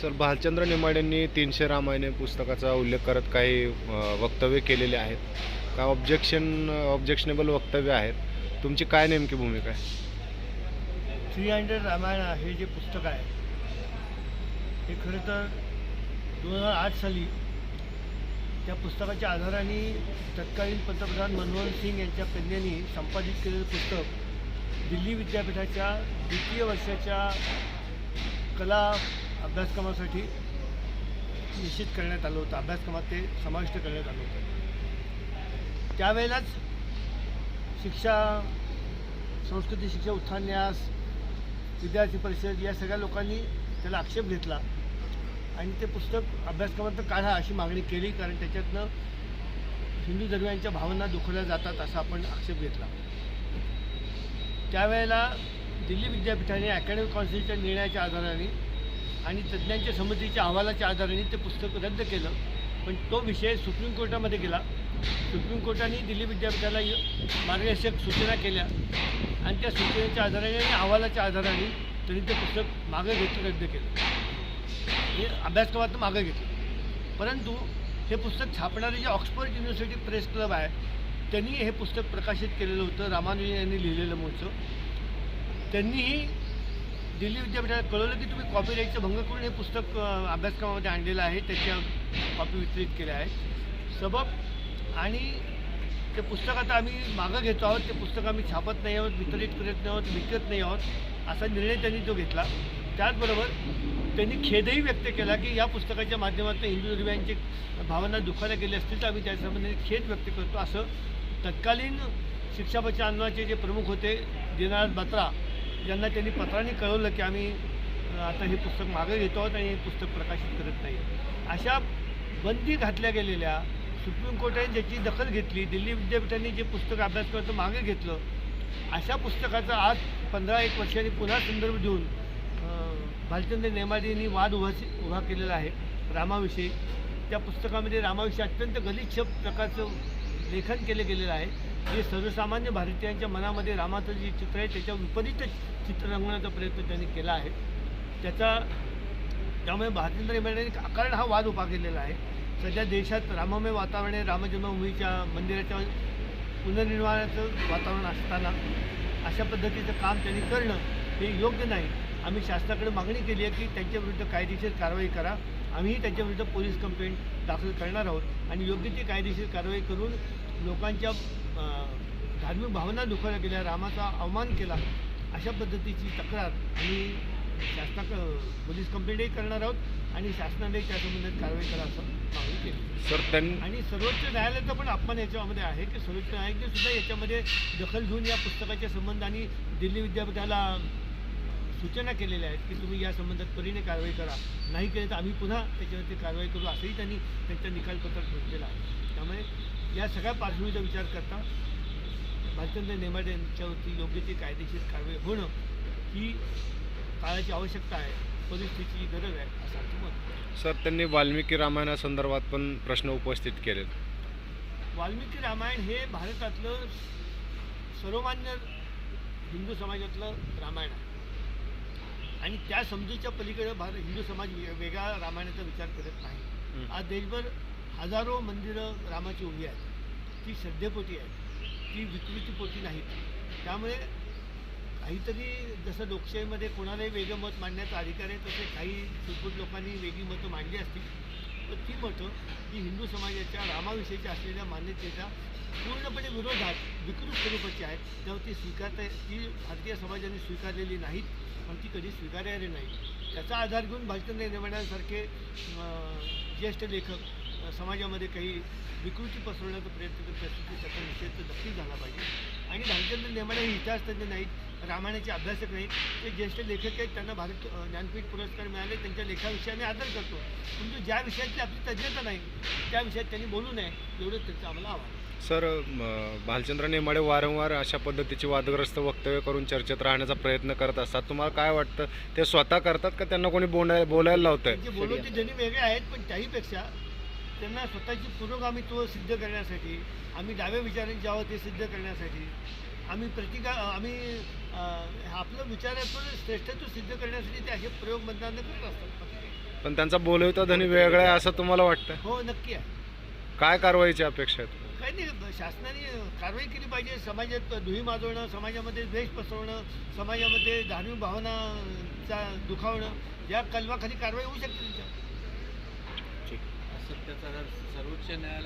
Sir Bhalchandra नेमाडेंनी तीनशे रामायणे पुस्तकाचा उल्लेख करत काही वक्तव्य केलेले आहेत. का ऑब्जेक्शन ऑब्जेक्शनेबल वक्तव्य आहेत? तुमची काय नेमकी भूमिका आहे? थ्री हंड्रेड रामायण हे जे पुस्तक आहे हे खरं तर दोन हजार आठ साली त्या पुस्तकाच्या आधाराने तत्कालीन पंतप्रधान मनमोहन सिंग यांच्या कन्याने संपादित केलेलं पुस्तक दिल्ली विद्यापीठाच्या द्वितीय वर्षाच्या कला अभ्यासक्रमासाठी निश्चित करण्यात आलं होतं. अभ्यासक्रमात ते समाविष्ट करण्यात आलं होतं. त्यावेळेलाच शिक्षा संस्कृती शिक्षा उत्थान्यास विद्यार्थी परिषद या सगळ्या लोकांनी त्याला आक्षेप घेतला आणि ते पुस्तक अभ्यासक्रमात काढा अशी मागणी केली कारण त्याच्यातनं हिंदू धर्मियांच्या भावना दुखवल्या जातात असा आपण आक्षेप घेतला. त्यावेळेला दिल्ली विद्यापीठाने अकॅडमिक काउन्सिलच्या निर्णयाच्या आधाराने आणि तज्ज्ञांच्या समितीच्या अहवालाच्या आधाराने ते पुस्तक रद्द केलं. पण तो विषय सुप्रीम कोर्टामध्ये गेला. सुप्रीम कोर्टाने दिल्ली विद्यापीठाला य- मार्गदर्शक सूचना केल्या. आणि त्या सूचनेच्या आधाराने आणि अहवालाच्या आधाराने त्यांनी ते पुस्तक मागं घेतलं रद्द केलं. हे अभ्यासक्रमात मागं घेतलं. परंतु हे पुस्तक छापणारे जे ऑक्सफर्ड युनिव्हर्सिटी प्रेस क्लब आहे त्यांनी हे पुस्तक प्रकाशित केलेलं होतं. रामानुजन यांनी लिहिलेलं मूळचं त्यांनीही दिल्ली विद्यापीठाला कळवलं की तुम्ही कॉपीराईटचं भंग करून हे पुस्तक अभ्यासक्रमामध्ये आणलेलं आहे त्याच्या कॉपी वितरित केल्या आहेत सबब आणि ते पुस्तक आता आम्ही मागं घेतो आहोत ते पुस्तक आम्ही छापत नाही आहोत वितरित करत नाही आहोत विकत नाही आहोत असा निर्णय त्यांनी तो घेतला. त्याचबरोबर त्यांनी खेदही व्यक्त केला की या पुस्तकाच्या माध्यमातून हिंदू धर्मियांची भावना दुखायला गेली असतील तर आम्ही त्यासंबंधी खेद व्यक्त करतो. असं तत्कालीन शिक्षा बचाव आंदोलनाचे जे प्रमुख होते दिनानाथ बत्रा ज्यांना त्यांनी पत्राने कळवलं की आम्ही आता हे पुस्तक मागे घेतो आहोत आणि हे पुस्तक प्रकाशित करत नाही अशा बंदी घातल्या गेलेल्या सुप्रीम कोर्टाने ज्याची दखल घेतली दिल्ली विद्यापीठाने जे पुस्तक अभ्यास करतं मागे घेतलं अशा पुस्तकाचा आज पंधरा एक वर्षांनी पुन्हा संदर्भ देऊन भालचंद्र नेमाजींनी वाद उभा उभा केलेला आहे रामाविषयी. त्या पुस्तकामध्ये रामाविषयी अत्यंत गलिच्छ प्रकारचं लेखन केले गेलेलं आहे. जे सर्वसामान्य भारतीयांच्या मनामध्ये रामाचं जे चित्र आहे त्याच्या विपरीत चित्र रंगवण्याचा प्रयत्न त्यांनी केला आहे. त्याचा त्यामुळे भारतेंद्र नेमाडेंनी अकारण हा वाद उभा केलेला आहे. सध्या देशात राममय वातावरण आहे. रामजन्मभूमीच्या मंदिराच्या पुनर्निर्माणाचं वातावरण असताना अशा पद्धतीचं काम त्यांनी करणं हे योग्य नाही. आम्ही शासनाकडे मागणी केली आहे की त्यांच्याविरुद्ध कायदेशीर कारवाई करा. आम्हीही त्यांच्याविरुद्ध पोलीस कंप्लेंट दाखल करणार आहोत आणि योग्य ती कायदेशीर कारवाई करून लोकांच्या धार्मिक भावना दुखावल्या गेल्या रामाचा अवमान केला अशा पद्धतीची तक्रार आणि शासनाक पोलीस कंप्लेंटही करणार आहोत आणि शासनाने त्या संबंधात कारवाई करा असं मागणी केली. सर त्यांनी आणि सर्वोच्च न्यायालयाचा पण अपमान याच्यामध्ये आहे की सर्वोच्च न्यायालयाने सुद्धा याच्यामध्ये दखल घेऊन या पुस्तकाच्या संबंधाने दिल्ली विद्यापीठाला सूचना केलेल्या आहेत की तुम्ही या संबंधात त्वरिने कारवाई करा. नाही केली तर आम्ही पुन्हा त्याच्यावरती कारवाई करू असंही त्यांनी त्यांच्या निकालपत्रात म्हटलेलं आहे. त्यामुळे या सगळ्या पार्श्वभूमीचा विचार करता भालचंद्र नेमाडे यांच्यावरती योग्य ती कायदेशीर कारवाई होणं ही काळाची आवश्यकता आहे परिस्थितीची गरज आहे असं आमचं मत. सर त्यांनी वाल्मिकी रामायणासंदर्भात पण प्रश्न उपस्थित केलेत. वाल्मिकी रामायण हे भारतातलं सर्वमान्य हिंदू समाजातलं रामायण आहे. आणि त्या समजूच्या पलीकडे भारत हिंदू समाज वे- वेगळा रामायणाचा विचार करत नाही. आज देशभर हजारो मंदिरं रामाची उभी आहेत. ती श्रद्धेपोटी आहेत. ती विकृतीपोटी नाहीत. त्यामुळे काहीतरी जसं लोकशाहीमध्ये कोणालाही वेगळं मत मांडण्याचा अधिकार आहे तसे काही सुटपूट लोकांनी वेगळी मतं मांडली असतील. तर ती मतं ही हिंदू समाजाच्या रामाविषयीच्या असलेल्या मान्यतेच्या पूर्णपणे विरोधात विकृत स्वरूपाची आहेत त्यावर ती स्वीकारता ती भारतीय समाजाने स्वीकारलेली नाहीत पण ती कधी स्वीकारायला नाही त्याचा आधार घेऊन भाजपने नेमाण्यासारखे ज्येष्ठ लेखक समाजामध्ये काही विकृती पसरवण्याचा प्रयत्न करत असतील त्याचा निषेध नक्कीच झाला पाहिजे. आणि भालचंद्र नेमाडे हे इतिहासतज्ञ नाहीत रामायणाचे अभ्यासक नाहीत. ते ज्येष्ठ लेखक आहेत त्यांना भारत ज्ञानपीठ पुरस्कार मिळाले त्यांच्या लेखाविषयी आम्ही आदर करतो. परंतु ज्या विषयातली आपली तज्ज्ञता नाही त्या विषयात त्यांनी बोलू नये एवढंच त्यांचं आम्हाला आव्हान आहे. सर भालचंद्र नेमाडे वारंवार अशा पद्धतीची वादग्रस्त वक्तव्य करून चर्चेत राहण्याचा प्रयत्न करत असतात. तुम्हाला काय वाटतं? ते स्वतः करतात का त्यांना कोणी बोलाय बोलायला लावतंय? त्यांचे बोलवते जणी वेगळे आहेत पण त्याहीपेक्षा त्यांना स्वतःची पुरोगामित्व सिद्ध करण्यासाठी आम्ही डाव्या विचारांचे आहोत ते सिद्ध करण्यासाठी आम्ही प्रतिका आम्ही आपलं विचारातून श्रेष्ठत्व सिद्ध करण्यासाठी ते असे प्रयोग मतदान करत असतात. पण त्यांचा बोलवता धनी वेगळा आहे असं तुम्हाला वाटतं? हो नक्की आहे. काय कारवाईची अपेक्षा आहे काही नाही शासनाने कारवाई केली पाहिजे. समाजात धुळी माजवणं समाजामध्ये द्वेष पसरवणं समाजामध्ये धार्मिक भावनाचा दुखावणं या कलमाखाली कारवाई होऊ शकते त्यांच्या सत्याचा सर्वोच्च न्यायालय